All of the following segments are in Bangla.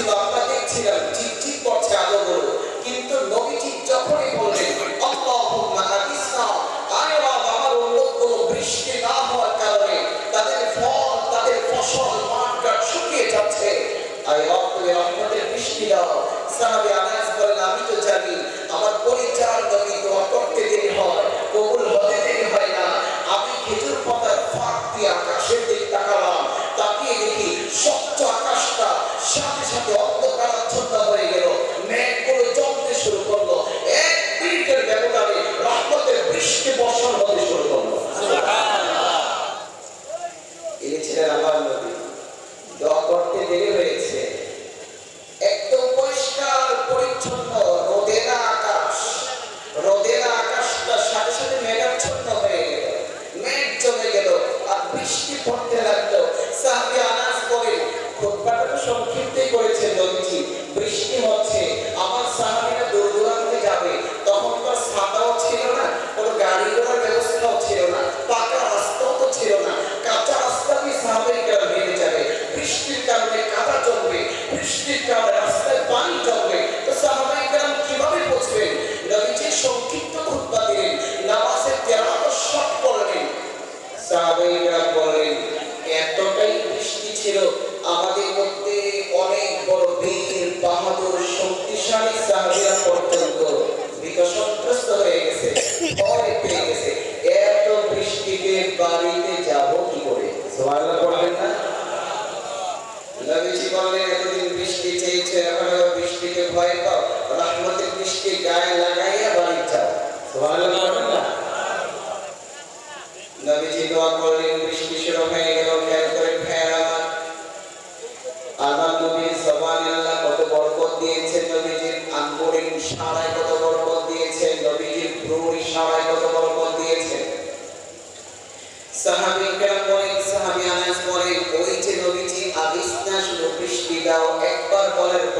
ছিল আমরা দেখছিলাম ঠিক ঠিক করছে আলো valere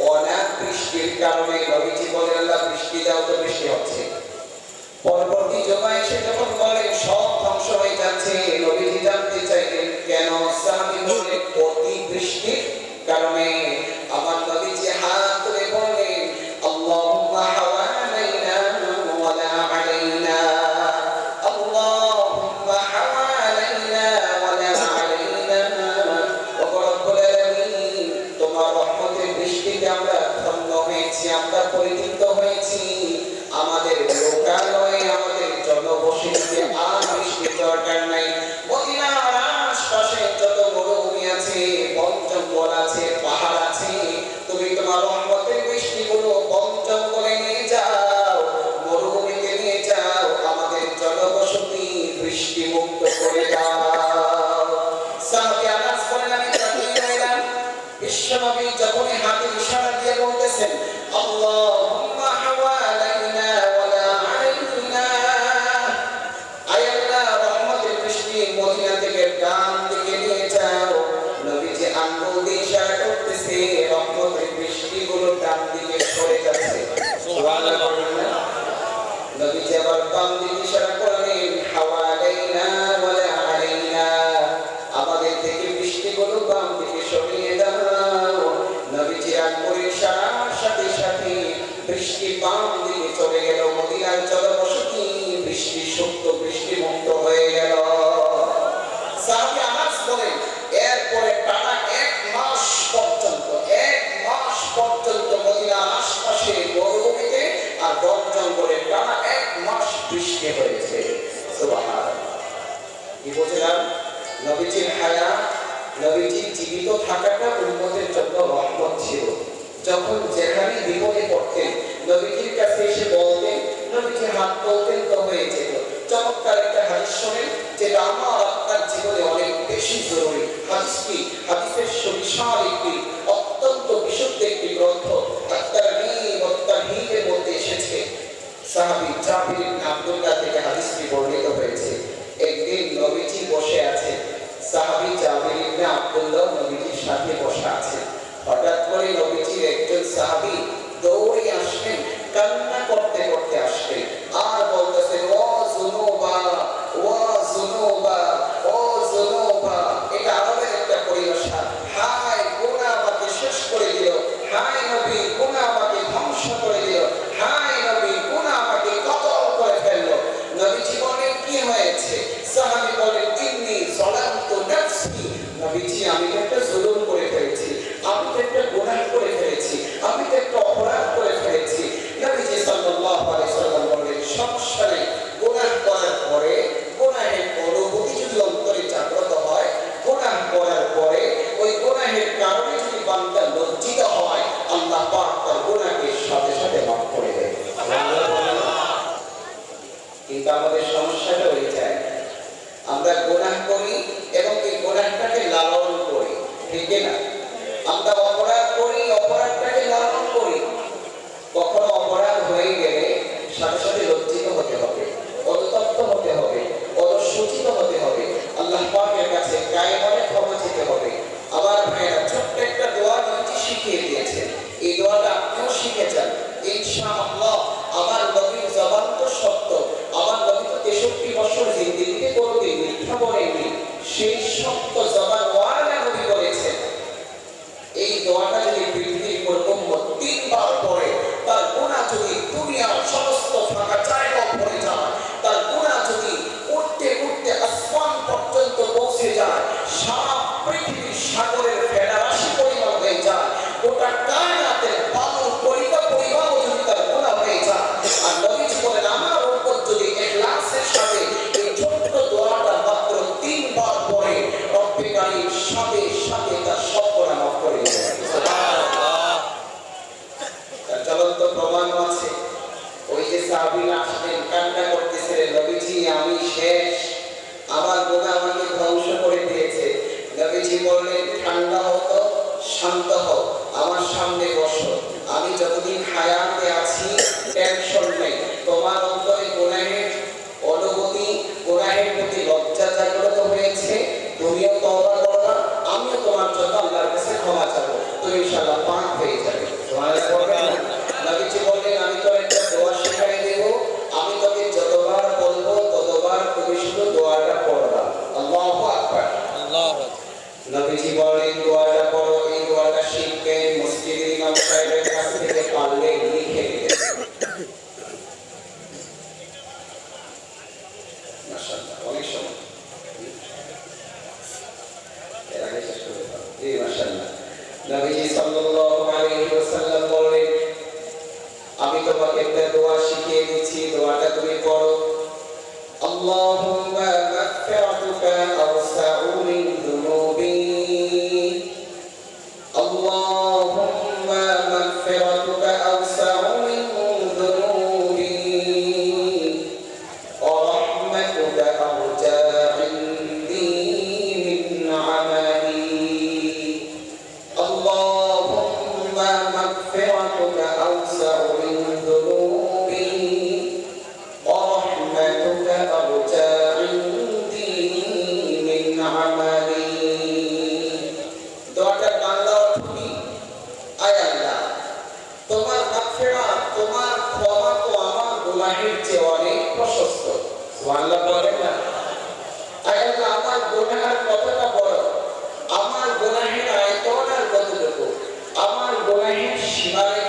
অনাথ বৃষ্টির কারণে নবীজি বলে আল্লাহ বৃষ্টি দাও তো বৃষ্টি হচ্ছে। পরবর্তী জমায় এসে যখন বলে সব ধ্বংস হয়ে যাচ্ছে, নবীজি জানতে চাইলেন, কেন সাহাবি বলে অতি বৃষ্টির কারণে? আমার নবীজি সৃষ্টি হয়েছে। চমৎকার একটা হাদিস শোনেন, যেটা জীবনে অনেক বেশি জরুরি। হাদিসটি একটি, অত্যন্ত বিশুদ্ধ একটি গ্রন্থ। সাহাবি জাবির ইবনে আব্দুল্লাহ হাদিসটি বর্ণিত হয়েছে। একদিন নবীজি বসে আছে সাহাবি জাবির ইবনে আব্দুল্লাহ নবীজির সাথে বসে আছে হঠাৎ করে নবীজির একজন সাহাবি দৌড়ে আসলেন, কান্না করতে করতে আসলেন। আর বলতেছেন ও আমরা অপরাধ করি অপরাধটা शिवाय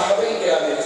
saben que la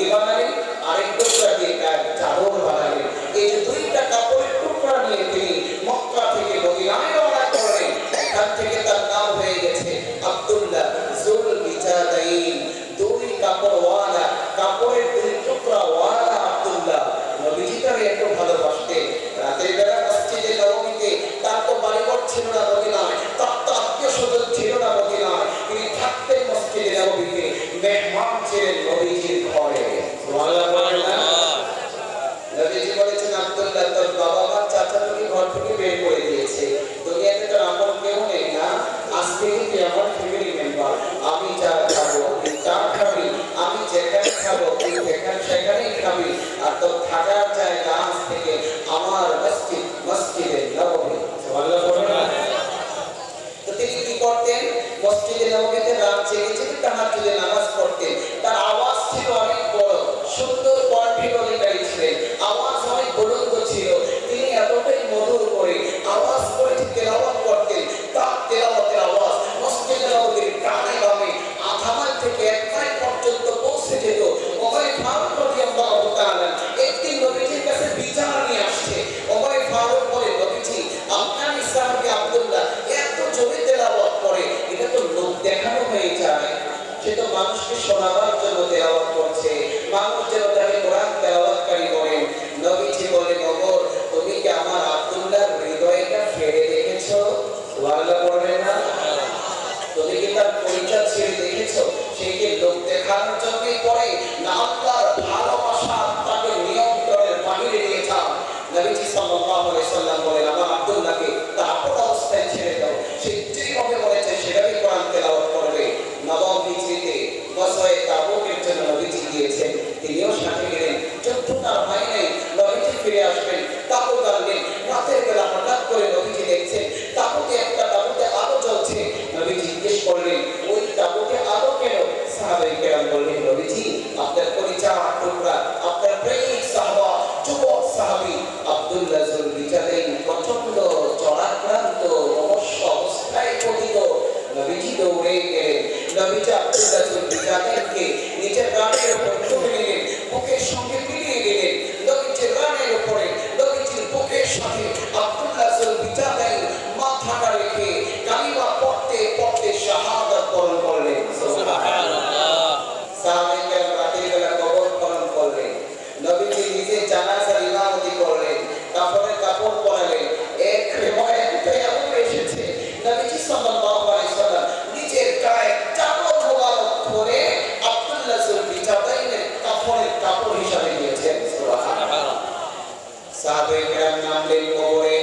এবারে আব্দুল্লাহ সাহাবায়ে কেরাম নামলেন কবরে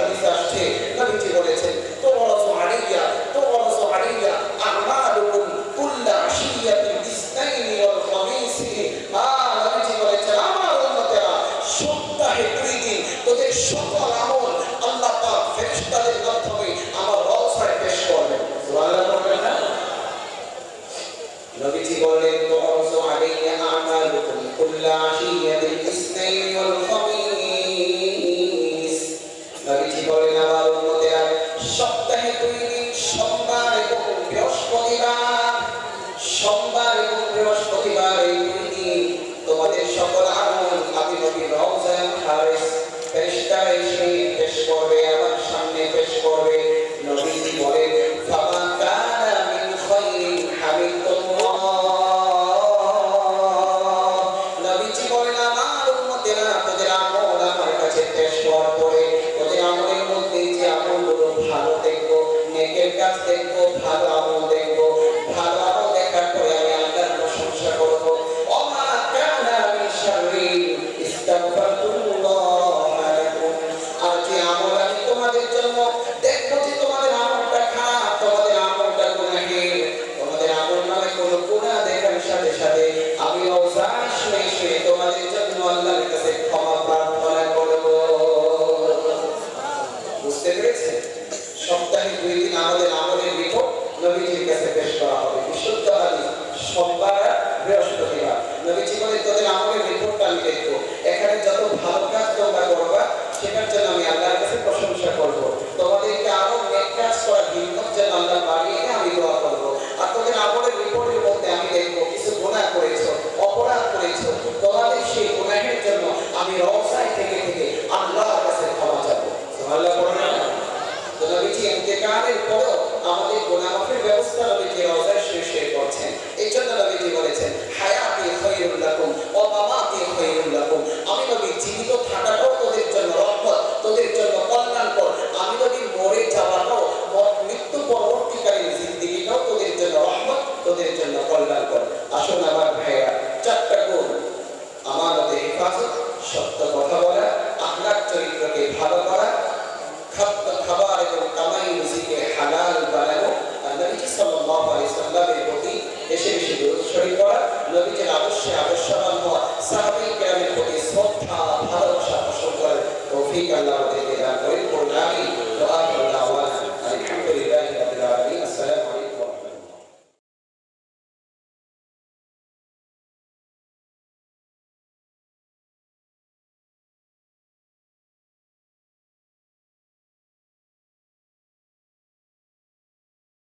হাদিসে আসছে বলেছেন। তো আমি রসায় থেকে থেকে আল্লাহর কাছে ক্ষমা চাবো। সুবহানাল্লাহ, পড়ো না? তো নবীজি ইন্তেকালের পর